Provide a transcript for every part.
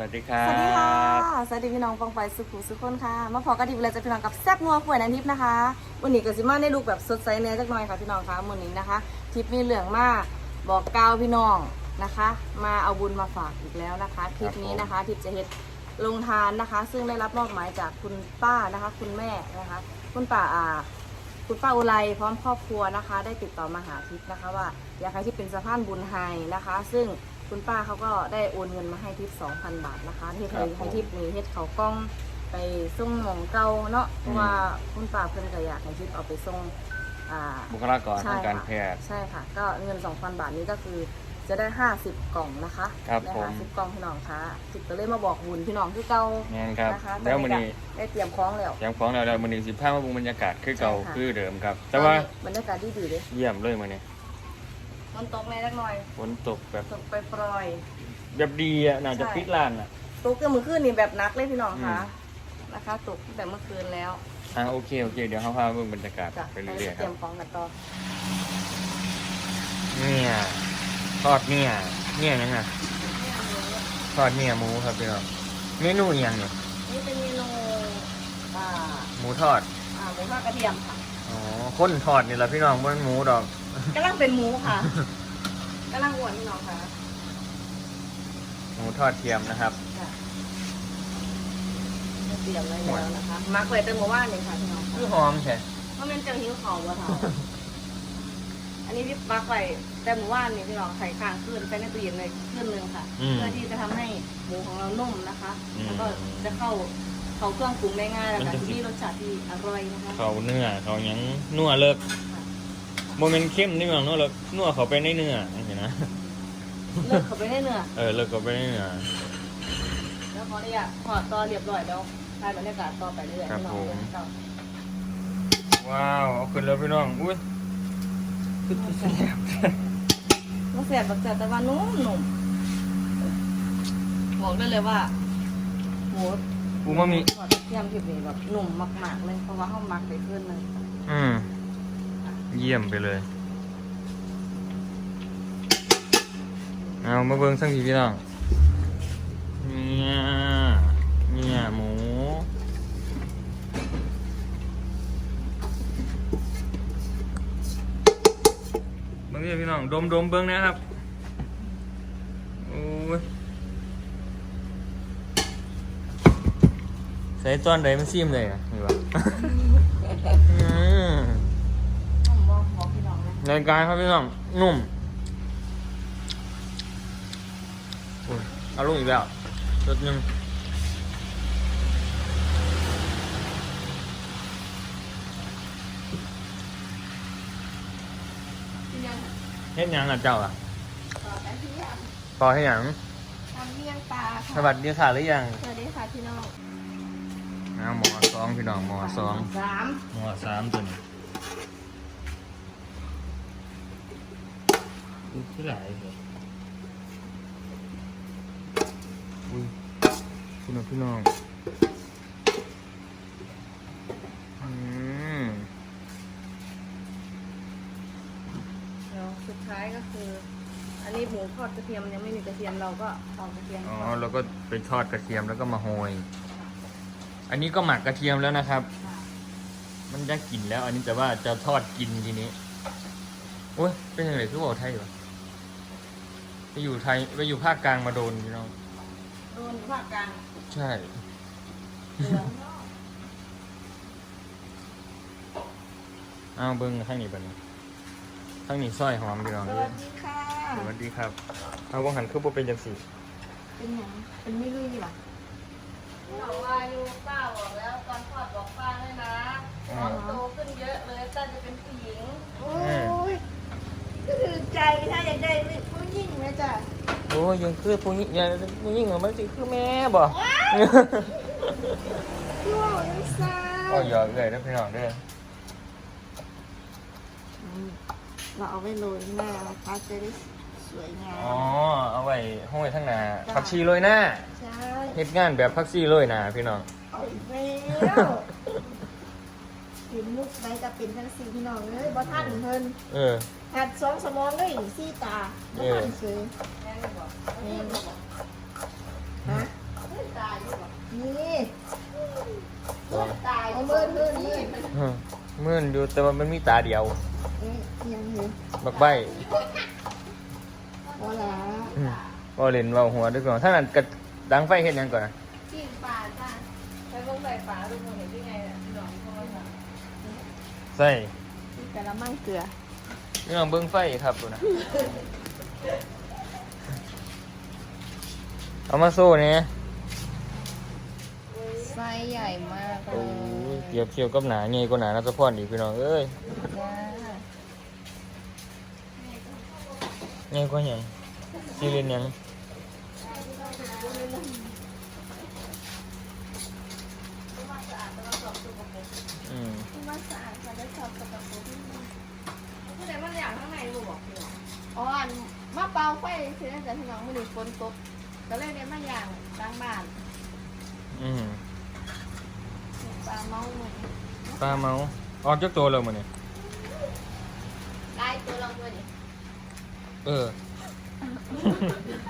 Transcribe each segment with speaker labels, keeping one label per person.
Speaker 1: วัสดีครั
Speaker 2: สวัสดีค่ะ สวัสดีพี่น้องปองไปสุขุสุขคนค่ะ มาพอกันดีเวลาจะพี่น้องกับแซ่บนัวขวยนันทิพย์นะคะ วันนี้ก็สิมาได้ดูแบบสดใสแหน่จักหน่อยค่ะพี่น้องคะมื้อนี้นะคะ ทิพย์มีเหลืองมากบอกกล่าวพี่น้องนะคะ มาเอาบุญมาฝากอีกแล้วนะคะคลิปนี้นะคะ ทิพย์จะเฮ็ดลงทานนะคะ ซึ่งได้รับมอบหมายจากคุณป้านะคะ คุณแม่นะคะ คุณป้าอาคุณป้าอุไรพร้อมครอบครัวนะคะ ได้ติดต่อมาหาทิพย์นะคะ ว่าอยากให้ทิพเป็นสะพานบุญให้นะคะ ซึ่ง คุณป้าเขาก็ได้โอนเงินมาให้ทิพย์2,000บาทนะคะที่เคยให้ทิพย์มีเฮ็ดเขากล้องไปส่งหมองเก่าเนาะเพราะว่าคุณป้าเพิ่นก็อยากให้ทิพย์เอาไปส่งอ่า
Speaker 1: บุคลากรทางการแพทย์
Speaker 2: ใช่ค่ะ ก็เงิน2,000บาทนี้ก็คือจะได้ 50 กล่องนะคะ
Speaker 1: ครับ
Speaker 2: ได้
Speaker 1: ผม
Speaker 2: 50กล่องพี่น้องคะทิพย์ก็เลยมาบอกบุญพี่น้องคือเก่า
Speaker 1: งั้นครับ
Speaker 2: นะคะ
Speaker 1: แล้วมื้อนี้
Speaker 2: ได้เตรียมคล้องแล้ว
Speaker 1: ยังฟ้องเราแล้วมื้อนี้สิพามาบุงบรรยากาศคือเก่า
Speaker 2: ใช่ค่ะ
Speaker 1: คือเดิมครับ แต่ว่า
Speaker 2: บรรยากาศดีดีๆเลย
Speaker 1: เยี่ยมเลยมื้อนี้
Speaker 2: มั นตกแน่จักหน่อย
Speaker 1: ฝนตกแบบ
Speaker 2: ตกไปปล่อย
Speaker 1: แบบดีอะน่าจะ
Speaker 2: ใช่
Speaker 1: ปิดร้านอะ
Speaker 2: ๆตกแต่เมื่อคืนนี่แบบหนักเลยพี่น้องคะ
Speaker 1: อืม
Speaker 2: นะคะตกตั้งแต่เมื่อคืนแล้ว
Speaker 1: อ่าโอเคโอเค เดี๋ยวเฮาพามาเบิ่งบรรยากาศ
Speaker 2: จ้ะ
Speaker 1: ไปเรื่อยๆ
Speaker 2: เต
Speaker 1: ค
Speaker 2: รี
Speaker 1: รั
Speaker 2: ย
Speaker 1: บ
Speaker 2: มของกันต่อ
Speaker 1: เนี่ยทอดเนี่ยเนี่ยยังไงทอดเนี่ยหมูครับพี่น้องเมนูอีหยังเนี่ย
Speaker 2: นี่เป็นเมนูอ่า
Speaker 1: หมูทอด
Speaker 2: อ่าหมูทอดกระเทียมค่ะ
Speaker 1: อ๋อคนทอดนี่แหละพี่น้องบ่แม่นหมูดอก
Speaker 2: กำลังเป็นหมูค่ะกำลังอ้วนพี่น้องค่ะ
Speaker 1: หมูทอดเทียมนะครับ
Speaker 2: จ้ะเตรียมไว้แล้วนะคะมักไว้ตั้งเมื่อวานเลยค่ะพี่น้อง
Speaker 1: คือ
Speaker 2: ค่ะ
Speaker 1: หอมใช่
Speaker 2: เพราะมันจะหิวของวะค่ะอันนี้พี่มักไว้แต่เมื่อวานนี่พี่น้องใส่ข้างขึ้นไปในตู้เย็นเลยขึ้นหนึงค่ะ
Speaker 1: อืม
Speaker 2: เพื่อที่จะทำให้หมูของเรานุ่มนะคะ
Speaker 1: อืม
Speaker 2: แล้วก็จะเข้าเขาเครื่องปรุงได้ง่ายแล้วก็ที่มีรสชาติที่อร่อยนะคะ
Speaker 1: เขาเนื้อเขาหยังนัวเลิก
Speaker 2: ค่ะ
Speaker 1: โมเมนต์เข้มนี่มันนัวเลิกนัวเขาไปในเนื้อเห็นนะ
Speaker 2: เลิกเขาไปได้เนื้อ
Speaker 1: เออเลิกเขาไปในเนื้อ
Speaker 2: แล้วพอเนี่ยพอต่อเรียบร้อยแล้วถ่ายบรรยากาศต่อไปเรื่อยๆ
Speaker 1: ครับ
Speaker 2: พี่น้อง
Speaker 1: ผม
Speaker 2: เดี๋ยวเรา
Speaker 1: ว้าวเอาขึ้นแล้วพี่น้องอุ้ยคือแซ่บ
Speaker 2: ต้องเสียบแบบจัดแต่ว่านุ่มนุ่มบอกได้เลยว่าหมู
Speaker 1: อูมามิ
Speaker 2: ทอดกระเทียมที่นี่แบบหนุ่มมากๆเลยเพราะว่าเขาหมักไปขึ้นเลย
Speaker 1: อืม เยี่ยมไปเลย เอามาเบิ้งสักทีพี่น้อง เนี่ย เนี่ยหมูเบิ้งนี่พี่น้อง ดมดมเบิ้งนะครับ โอ้ยใส่ตอนใดมันซิมเลยอะนี่วะ อืม
Speaker 2: นุ่มบอกบอก พี่น้องนะ
Speaker 1: รายการครับพี่น้องนุ่มโอ้ยเอาลงอีกแล้วจุดหนึ่ง
Speaker 2: ที่ยัง
Speaker 1: เฮ็ดหยังอะเจ้าอะ
Speaker 2: ต่อไปที่ยัง
Speaker 1: ต่อให้หยัง
Speaker 2: ทำเมี่ยงปลา
Speaker 1: ส
Speaker 2: ค่ะ
Speaker 1: วัสดีค่ะหรือยัง
Speaker 2: สวัสดีค่ะพี่น้อง
Speaker 1: เอาหมอสองพี่น้องหมอสอง
Speaker 2: สาม
Speaker 1: หมอสามตัวนี้ อุ๊ยที่ไหนเหรออุ้ยพี่น้องพี่น้องอืม
Speaker 2: แล้วสุดท้ายก็คือ อันนี้หมูทอดกระเทียมยังไม่มีกระเทียมเราก็เอากระเทียม
Speaker 1: อ๋อ
Speaker 2: ก่อน
Speaker 1: แล้วก็ไปทอดกระเทียมแล้วก็มาโหยอันนี้ก็หมักกระเทียมแล้วนะครับ
Speaker 2: ค่ะ
Speaker 1: มันได้กลิ่นแล้ว อันนี้แต่ว่าจะทอดกินทีนี้โอ้ยเป็นยังไงคือบอกไทยอยู่ ไปอยู่ไทยไปอยู่ภาคกลางมาโดนพี่น้อง
Speaker 2: โดนภาคกลาง
Speaker 1: ใช่
Speaker 2: เหลือง
Speaker 1: อ้าวเบิ้งข้างนี้บัดนี้ข้างนี้สร้อยหอมพี่น้อง
Speaker 2: ส
Speaker 1: เด้
Speaker 2: วั
Speaker 1: อ
Speaker 2: สดีค่ะ
Speaker 1: สวัสดีครับ เอาวังหันคือบ่เป็นจังสี่
Speaker 2: เป็นหยังเป็นไม่ลุยหรอบอกว่าอยู่ป้าบอกแล้วตอนทอดบอกป้าเลยนะน้องโตขึ้นเยอะเลยต้าจะเป็นผู้หญิง
Speaker 3: โอ้ยก็คือใจถ้าอยากได้ผู้ห ญิงนะจ๊ะ
Speaker 1: โอ้ยยังคือผู้หญิงยังผู้หญิงเหรอมันสิคือแม่บ่
Speaker 3: พี่ว่าไม่ทราบ
Speaker 1: ก็หยอกเลยนะพี่น้องเด้อ
Speaker 3: เราเอาไว้โรยหน้านะคะจะได้สวยงาม
Speaker 1: อ๋อ เอาไว้ห้อยทั้งหน้าผักชีโรยหน้า
Speaker 3: ใช่
Speaker 1: เฮ็ดงานแบบพักซี่โรยหน้าพี่น้อง
Speaker 3: เอาอีกแล้วเห็นมุกไหนจะเป็นทั้งสี่พี่น้องเลยบ่ท่านเพิ่น
Speaker 1: เออ
Speaker 3: หัดสองสมองด้วยสี่ตาแล้วมันซื้อฮะ
Speaker 2: นี่ตายเอา
Speaker 3: มืดมืดอนี่เมื
Speaker 1: ดอนดูแต่ว่ามันมีตาเดียว
Speaker 3: มั
Speaker 1: บักใบ
Speaker 3: โอ้ล่ะ
Speaker 1: อืมบ่เล่นเว้าหัวด้วยก่อนถ้านั้นก็ดังไฟเฮ็ดหยังก่อนนะ
Speaker 2: กิปลาจ้าไปเบิ่งใบปลาดูมันเห็นยังไงน่ะหนองพ่า
Speaker 1: ใส่
Speaker 3: กระมังเกลือ
Speaker 1: เรื่องเบิ่งไฟครับดูนะเอามาโซ่เนี่ย
Speaker 3: ไส้ใหญ่มากเล
Speaker 1: โอ้
Speaker 3: ย
Speaker 1: ยเกี่ยวเกี่ยวกับหนาใหญ่กว่าหนานัทพรอีกพี่น้องเอ้ย
Speaker 3: จ้า
Speaker 1: ใหญ่กว่าใหญ่ซีเรียนหยังอืม
Speaker 3: มาสะอาดค่ะได้ชอบกระปุก
Speaker 2: ผู้ใดมันอยากข้างในรู้บอกพี่น้อง
Speaker 3: อ๋ออันมาเป่าไฟคือน่าจะพี่น้องไม่ได้ฝนตกก็เลยได้มาอย่างล้างบ้าน
Speaker 1: อืม
Speaker 3: ปลาเมาเหมือน
Speaker 1: ปลาเมาออกจากตัวเลยมันนี่
Speaker 3: ไล่ตัวเราด้วยดิ
Speaker 1: เออ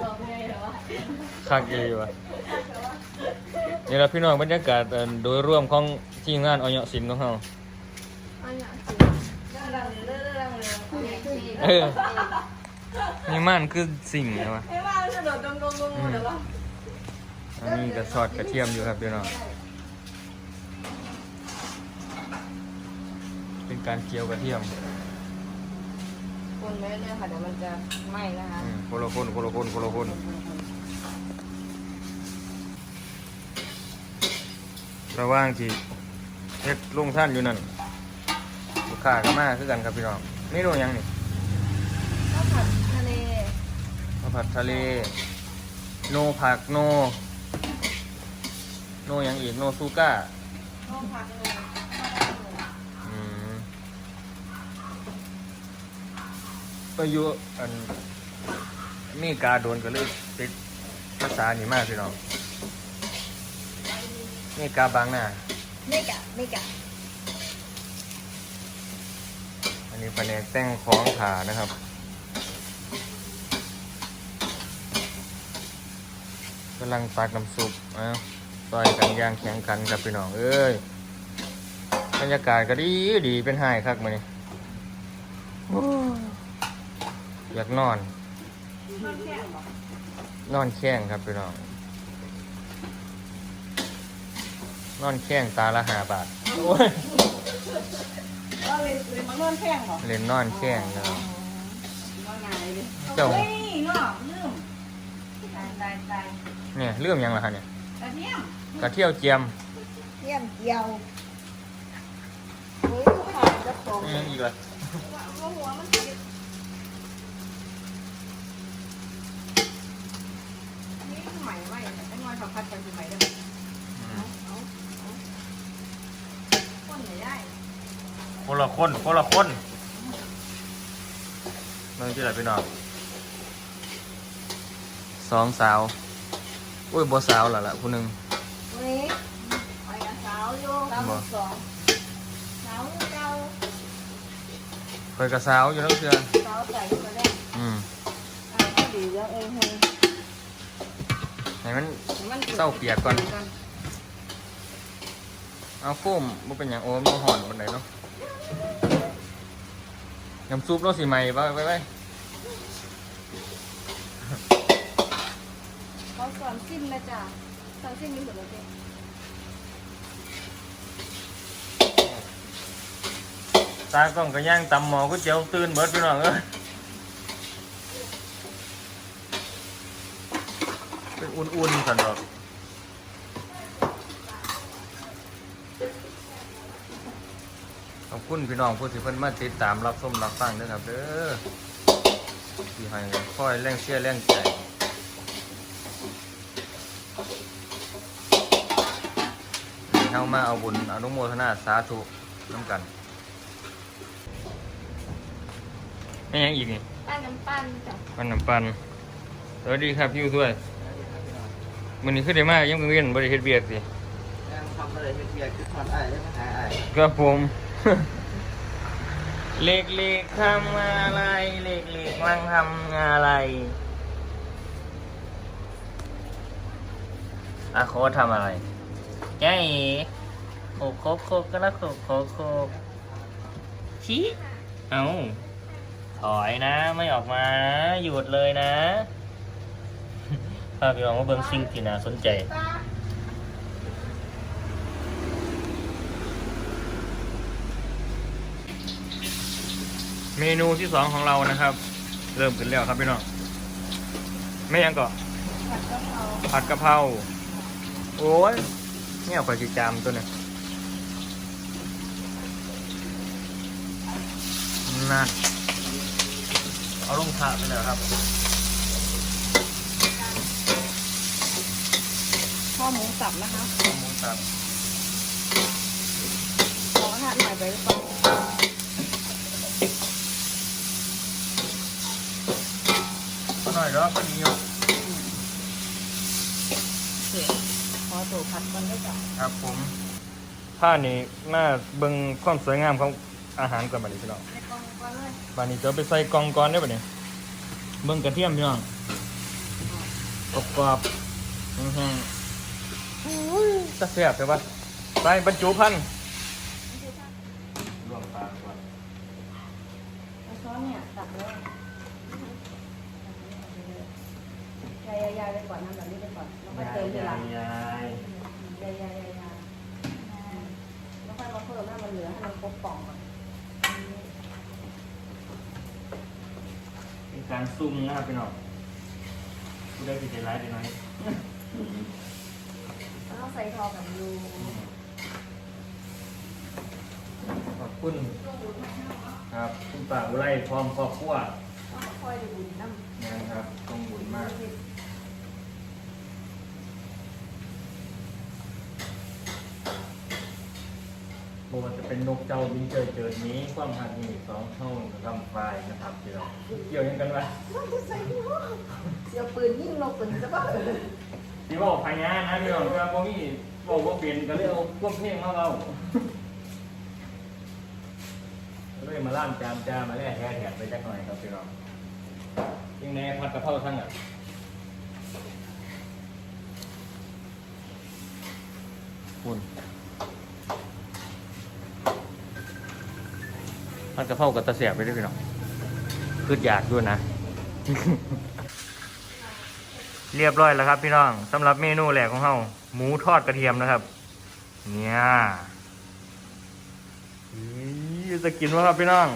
Speaker 3: ตัวไงเหรอ
Speaker 1: คักเอยู่วะนี่แหละพี่น้องบรรยากาศเอ่อโดยรวมของทีมงานออยศิลป์ของเรา
Speaker 3: อันนี้สิ
Speaker 2: เรื่องราวเรื่องราวเรื่อง
Speaker 1: เออนี่มันคือสิ่งนะวะ
Speaker 2: ไอ้ว่ามันจะโดดดงดงดงเดี๋ยวว่า
Speaker 1: อันนี้ก็ซอสกระเทียมอยู่ครับพี่น้องเป็นการเจียวกระเทียม
Speaker 2: คนไม่ได้ค่ะเดี๋ยวมันจะไหม้นะคะ
Speaker 1: อืมโคโลคนโคโลคนโคโลคนระหว่างที่เฮ็ดลงท่านอยู่นั่นลูกค้าก็มาคือกันครับพี่น้องนี่ดูหยังนี่
Speaker 2: ข้าวผัดทะเล
Speaker 1: ข้าวผัดทะเล โนผักโน โนหยังอีกโนซูก้า
Speaker 2: ข้าวผัดเลย
Speaker 1: อืมไปอยู่อันอเมีกาโดนก็เลยติดภาษานี่มากพี่น้องอเมีกาบางหน้า
Speaker 3: ไม่กะไม่กะ
Speaker 1: อันนี้แผนกแต่งของขานะครับ กำลังตักน้ำซุปนะต่อยกันอย่างแข็งขันกับพี่น้องเอ้ยบรรยากาศก็ดีดีเป็นไห้คักมานี่โอ้ยอยากนอน นอนแข้งครับพี่น้อง นอนแข้งตาละห้าบาทโอ้ย
Speaker 2: ก็เลยเลยมานวดแข้งเหรอ
Speaker 1: เล่นนอนแข้งนะครับ
Speaker 2: ว่าไงดิ
Speaker 1: เจ้า
Speaker 2: เฮ้ยเนาะลืมตายตายตาย
Speaker 1: เนี่ยเรื่องหยังล่ะคะเนี่ย
Speaker 2: กระเทียม
Speaker 1: กระเที่ยวเจียม
Speaker 3: เยี่ยมเกียวเฮ้ยผ่านจะตรง
Speaker 1: อิหยังอีกล่ะ
Speaker 2: ว่าหัวมันติดนี่ใหม่ไว้ไอ้งอยผักผัดกันคือใหม่ได้ไหม
Speaker 1: อืม
Speaker 2: คนไหนได้
Speaker 1: คนละคนคนละคนเมืองที่ไหนพี่น้องสองสาว อุ้ยบัสาวและล่ะผู้หนึ่ง
Speaker 3: เฮ้ยไปกับสาวอยู่สาวสองสาวเก่า
Speaker 1: เคยกับสาวอยู่แล้วเชื่อ
Speaker 3: สาวใส่ตัวแรก
Speaker 1: อืม
Speaker 3: อ่าดีแล้วเองเฮ้ย
Speaker 1: ให้มัน
Speaker 2: มัน
Speaker 1: เศร้าเปียกก่อน เอาโฟมมันเป็นอย่างโอ้มันห่อนบันไดเนาะน้ำซุปเราสิใหม่ไปไปไป
Speaker 3: เขาสอนซิมนะจ๊ะสอนซิมมีหมดเลย
Speaker 1: ตากล้องก็ย่างตำหมอก๋วยเตี๋ยวตื่นเบิดพี่น้องเอ้ยเป็นอุ่นๆสันดอกขอบคุณพี่น้องผู้ที่เพิ่นมาติดตามรับชมรับฟังด้วยครับเด้อที่ให้คอยแรงเชียร์แรงใจ ให้เข้ามาเอาบุญอนุโมทนาสาธุน้ำกันนี่ยังอีกนี่
Speaker 3: ปั้นน้ำปั้นจ้ะ
Speaker 1: ปันน้ำปันสวัสดีครับพี่อยู่ด้วยมันนี้ขึ้นได้มากยังกังเวียนบริเฮ็ดเบียกสิ
Speaker 4: ยังทำอะไรเป็นเบียร์คือถอดไอ้ได้ไหมหายไอ้
Speaker 1: ครับผม เล็กเล็กๆทำอะไร เล็กเล็กๆลังทำอะไรอาโคทำอะไร แกเอ๋โคกโคกโคกก็แล้วโคกโคกโคกชี้เอาถอยนะ ไม่ออกมานะหยุดเลยนะพาพี่น้องมาเบิ่งสิ่งที่น่าสนใจ เมนูที่สองของเรานะครับ เริ่มขึ้นแล้วครับพี่น้องไม่ยังก็ผัดกะเพราโอ้ย เนี่ยข่อยจิจามตัวเนี่ยนั่นเอาลงถาดไปแล้วครับ
Speaker 2: ข้อหมูสับนะคะ
Speaker 1: หมูสับ
Speaker 2: ขอกระทะหน่อยไปหรือเปล่า
Speaker 1: ก็หน่อยแล้วก็นิยม
Speaker 2: โอเคข อตัวผัดก่อนได้จ้ะ
Speaker 1: ครับผมผ้านี้มาเบิ่งความสวยงามของอาหารก่อนบัดนี้พี่น้อง
Speaker 2: ในกล่องก่อนเลย
Speaker 1: บัดนี้จะเอาไปใส่กล่องก่อนได้บัดนี้เบิ่งกระเทียมพี่น้องกรอบๆแห้งๆอุ้ยตะเสียบใช่ปะใส่บรรจุภัณฑ์รวมปลาก่อน
Speaker 2: เอาช้อนเนี่ยตักเลยยายยายไปก่อนน้ำแบบนี้ไปก่อนแล้วค่อยเติมทีหลัง
Speaker 1: ยาย
Speaker 2: ยายยายายาแล้วค่อยมาเพิ่มให้มันเหลือให้มันครบกล่องก่อน
Speaker 1: เป็นการซุ่มนะครับพี่น้องผู้ได้ผิดใจร้ายไปหน่อย
Speaker 2: แล้วต้องใส่ทอกับยู
Speaker 1: ขอบคุณ ครับ คุณป่าอุไรพร้อมครอบครัว
Speaker 2: ต้องค่อยดูบุญน้ำ
Speaker 1: นะครับต้องบุญมาก บว่าจะ เป็นนกเจ้าบินเจอเจิดนี้ ความหักมีสองเท่าลำปลายนะครับพี่น้องเกี่ยวยังกันวะ
Speaker 2: เสียวปืนยิ่งนกปืนจะบ้า
Speaker 1: ที่บอกพญานะพี่น้องเพื่อนพวกนี้บอกว่าเปลี่ยนก็เลยเอาพวกเพลงมาเราเลยมาล่ามจามจามมาแล่แค่แถบไปจักหน่อยครับพี่น้องยังไงผัดกะเพราทั้งอะคุณ ผัดกะเพรากับตะเสียบไปด้วยพี่น้องคืออยากด้วยนะ เรียบร้อยแล้วครับ พี่น้องสำหรับเมนูแรกของเราหมูทอดกระเทียมนะครับ เนี่ยอี๋จะกินว่าครับพี่น้อง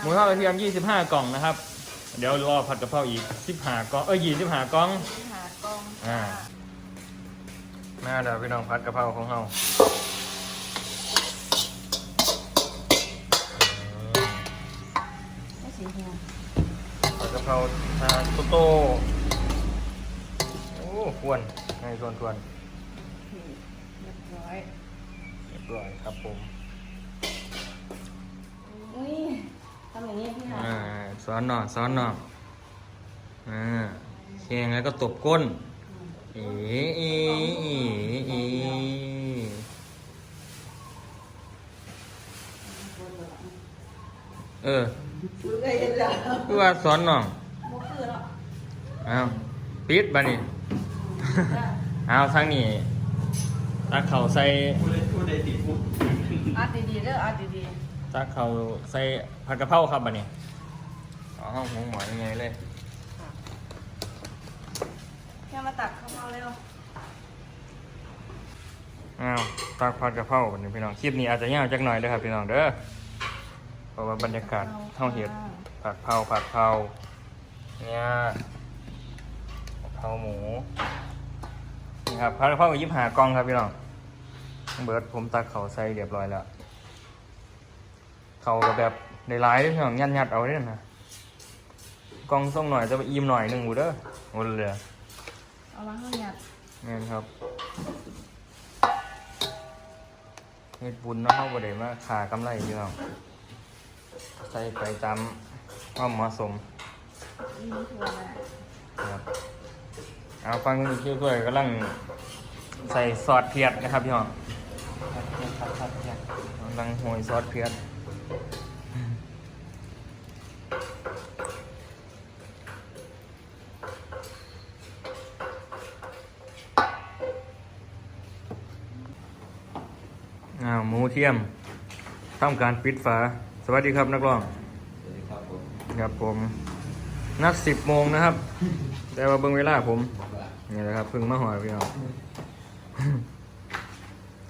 Speaker 1: หมูทอดกระเทียม 25 กล่องนะครับ เดี๋ยวรอผัดกะเพราอีก 15กล่อง เอ้ย25กล่อง
Speaker 2: หากอง
Speaker 1: อ่ามาเดี๋ยวพี่น้องผัดกะเพราของเรา
Speaker 2: ไม่สีหัว
Speaker 1: ผัดกะเพราทานโตโต้โอ้ควรให้ทวนทวน
Speaker 2: เรียบร้อย
Speaker 1: เรียบร้อยครับผม
Speaker 2: อุ้ยทำอย่างนี้พี่หา
Speaker 1: อ่าซ้อนหน่อยซ้อนหน่อยอ่าเคียงแล้วก็ตบก้น เอ๋เอ๋เอ๋เอ๋เออ
Speaker 2: เลยเดี๋ยว
Speaker 1: คือว่าซ้อนหน่อง
Speaker 2: โมคือแล้ว
Speaker 1: อ้าวปิดบานี่เอาทางนี้ตักเข่าใส่
Speaker 4: ผู้เล่นผู้ใดติดปุ๊บ
Speaker 2: อัดดีๆเด้ออัดดี
Speaker 1: ตักเข่าใส่ผัดกะเพราครับบานี่เอาห้องหัวหมอยังไงเลย
Speaker 2: ๆแค่มาตักข้าวเมาเร็ว
Speaker 1: อ้าวตักผัดกะเพราบัดนี้พี่น้องคลิปนี้อาจจะยาวจักหน่อยเด้อครับพี่น้องเด้อ เพราะว่าบรรยากาศเท่าเห็ดผัดเผาผัดเผาเนี่ยผัดเผาหมูนี่ครับผัดกะเพรากับยิบหากล่องครับพี่น้องเบิร์ดผมตักเขาใส่เรียบร้อยแล้วเขาก็แบบในร้ายๆเด้อพี่น้องยัดยัดๆเอาเด้อนะกล่องส่งหน่อยจะไปอิ่มหน่อยหนึ่งหูเด้อหมดเลย
Speaker 2: เอามาให้หยัด
Speaker 1: นี่นครับเฮ็ดบุญเนาะเขาบ่ได้มาขากำไรพี่น้อง ใส่ไปตามความเหมาะสม
Speaker 2: นี่ถั่วแหละ
Speaker 1: ครับเอาฟังอีกช่วยกำลังใส่ซอสเพียดนะครับพี่น้องกำลังโหยซอสเพียดอ้าวหมูเทียมทำการปิดฝา สวัสดีครับนักร้อง
Speaker 4: สวัสดีครับผม
Speaker 1: ครับผม นัดสิบโมงนะครับ แต่ว่าเบิ่งเวลาผมนี่แหละครับเพึ่งมาหอยพี่น้อง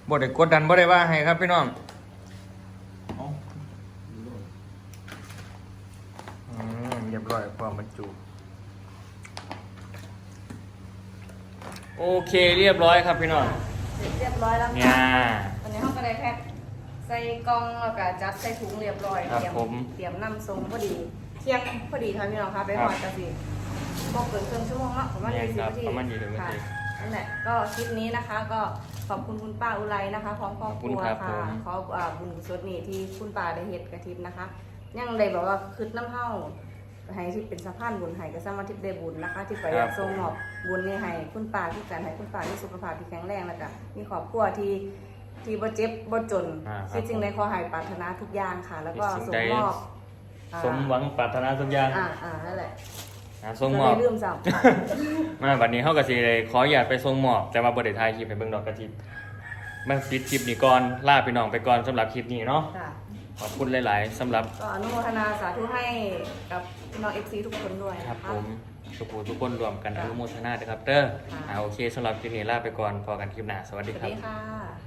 Speaker 1: บ่ได้กดดันบ่ได้ว่าให้ครับพี่น้องอืมเรียบร้อยพร้อมบรรจุ โอเคเรียบร้อยครับพี่น้อง
Speaker 2: เสร็จเรียบร้อยแล้ว
Speaker 1: เนี่ย
Speaker 2: ค่ะวันนี้ห้องก็ได้แพ็ค ใส่กล่องแล้วก็จัดใส่ถุงเรียบร้อย
Speaker 1: ครับ
Speaker 2: เตรียม
Speaker 1: ผม
Speaker 2: เตรียมนำส่งพอดี เที่ยงพอดีค่ะพี่น้องคะไป
Speaker 1: ครั
Speaker 2: ห
Speaker 1: บ
Speaker 2: อดกะสิบอกเกินครึ่งชั่วโมงเนาะประมาณ
Speaker 1: เนี่ย
Speaker 2: ยี่สิบ
Speaker 1: ครับ
Speaker 2: นาที
Speaker 1: ประมาณ20นาที
Speaker 2: ค่ะนั่นแหละก็คลิปนี้นะคะ ก็ขอบคุณคุณป้าอุไรนะคะพร้อมครอบครัว
Speaker 1: ขอบคุณครับ
Speaker 2: ค่ะ
Speaker 1: ผม
Speaker 2: ขออ่าบุญกุศลนี่ที่คุณป้าได้เฮ็ดกระทิบนะคะ ยังได้บอกว่าคืดน้ำเฮาให้ที่เป็นสะพานบุญให้ก็สามารถที่ได้บุญนะคะ ที่ไปอยากทรงมอบบุญนี่ให้คุณป้าที่การให้คุณป้าที่สุขภาพที่แข็งแรงแล้วก็มีครอบครัวที่ ที่บ่เจ็บบ่จน
Speaker 1: อ่าครับ
Speaker 2: ที่จริงในขอให้ปรารถนาทุกอย่างค่ะ แล้วก็
Speaker 1: สิ่
Speaker 2: ส่
Speaker 1: ง
Speaker 2: ง
Speaker 1: ใด
Speaker 2: มอบอ่า
Speaker 1: สมหวังปรารถนาทุกอย่าง
Speaker 2: อ่าอ่านั่นแหละ
Speaker 1: อ่าส่งมอบ
Speaker 2: จะได้ลืมซ้ำ
Speaker 1: มาบัดนี้เฮาก็สิได้ขออยากไปส่งมอบแต่ว่าบ่ได้ถ่ายคลิปให้เบิ่งดอกกระจิบมาปิดคลิปนี้ก่อนลาพี่น้องไปก่อนสำหรับคลิปนี้เนาะ
Speaker 2: ค่ะ
Speaker 1: ขอบคุณหลาย ๆสำหรับ
Speaker 2: ก็อนุโมทนาสาธุให้กับพี่น้องเอฟซีทุกคนด้วย
Speaker 1: ครับ
Speaker 2: นะะ
Speaker 1: ผมทุกผู้ทุกคนรวมกันอ
Speaker 2: ค่ะ
Speaker 1: นุโมทนาด้วยครับเด้อ
Speaker 2: ค่ะ
Speaker 1: อ่าโอเคสำหรับคลิปนี้ลาไปก่อนพอกันคลิปหน้าสวัส
Speaker 2: ส
Speaker 1: ดี
Speaker 2: วัส
Speaker 1: ครับ
Speaker 2: ดีค่ะ